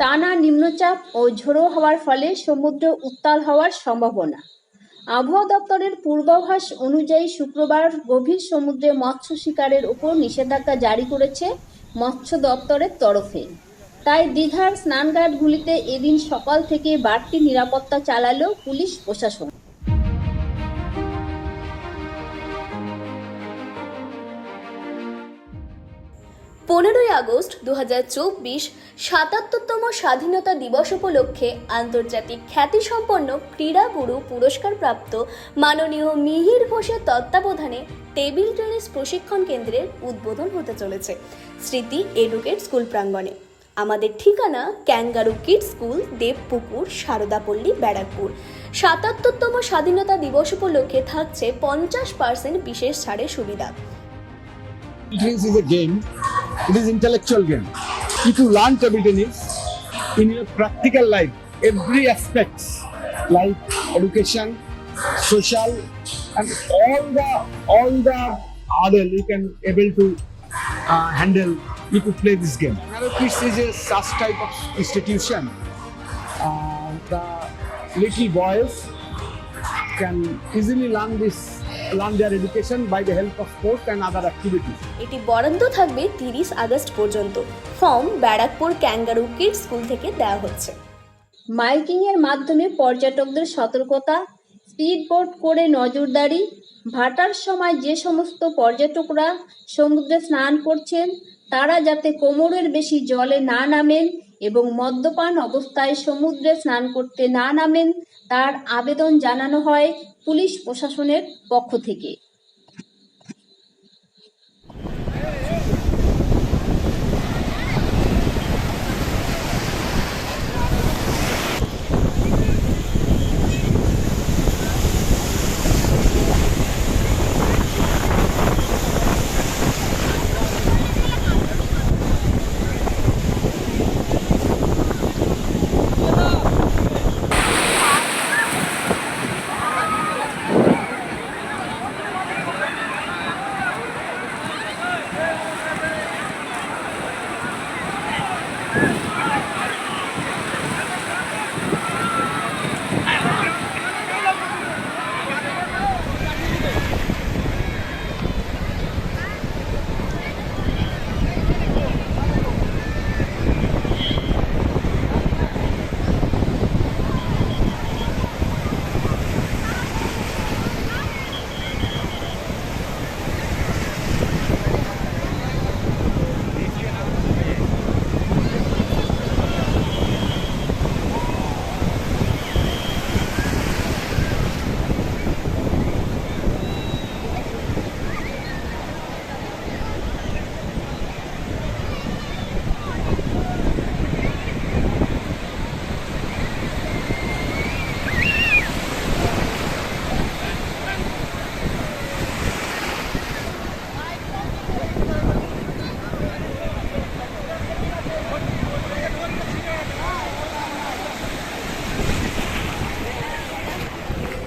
টানা নিম্নচাপ ও ঝোড়ো হওয়ার ফলে সমুদ্র উত্তাল হওয়ার সম্ভাবনা। আবহাওয়া দপ্তরের পূর্বাভাস অনুযায়ী শুক্রবার গভীর সমুদ্রে মৎস্য শিকারের উপর নিষেধাজ্ঞা জারি করেছে মৎস্য দপ্তরের তরফে। তাই দীঘার স্নানঘাটগুলিতে এদিন সকাল থেকে বাড়তি নিরাপত্তা চালালো পুলিশ প্রশাসন। পনেরোই আগস্ট দু হাজার সাতাত্তরতম স্বাধীনতা দিবস উপলক্ষে আন্তর্জাতিক খ্যাতিসম্পন্ন ক্রীড়াগুরু পুরস্কারপ্রাপ্ত মাননীয় মিহির ঘোষের তত্ত্বাবধানে টেবিল টেনিস প্রশিক্ষণ কেন্দ্রের উদ্বোধন হতে চলেছে। স্মৃতি এডুকেট স্কুল প্রাঙ্গণে। আমাদের ঠিকানা kangaroo kid school, Debpukur, Saradapalli, Barrackpore. সাতাত্তরতম স্বাধীনতা দিবস উপলক্ষে থাকছে পঞ্চাশ পার্সেন্ট বিশেষ ছাড়ের সুবিধা। is a game. It is intellectual game. If you learn table tennis in your practical life, every aspects like education, social, and all the all the other you can able to uh, handle if you play this game. Another is a such type of institution. Uh, the little boys can easily learn this learn their education by the help of sports and other activities. এটি বরাদ্দ থাকবে তিরিশ August পর্যন্ত form Barrackpore kangaroo kid school থেকে দেওয়া হচ্ছে মাইকিংয়ের মাধ্যমে পর্যটকদের সতর্কতা স্পিডবোট করে নজরদারি ভাটার সময় যে সমস্ত পর্যটকরা সমুদ্রে স্নান করছেন তারা যাতে কোমরের বেশি জলে না নামেন এবং মদ্যপান অবস্থায় সমুদ্রে স্নান করতে না নামেন, তার আবেদন জানানো হয় পুলিশ প্রশাসনের পক্ষ থেকে।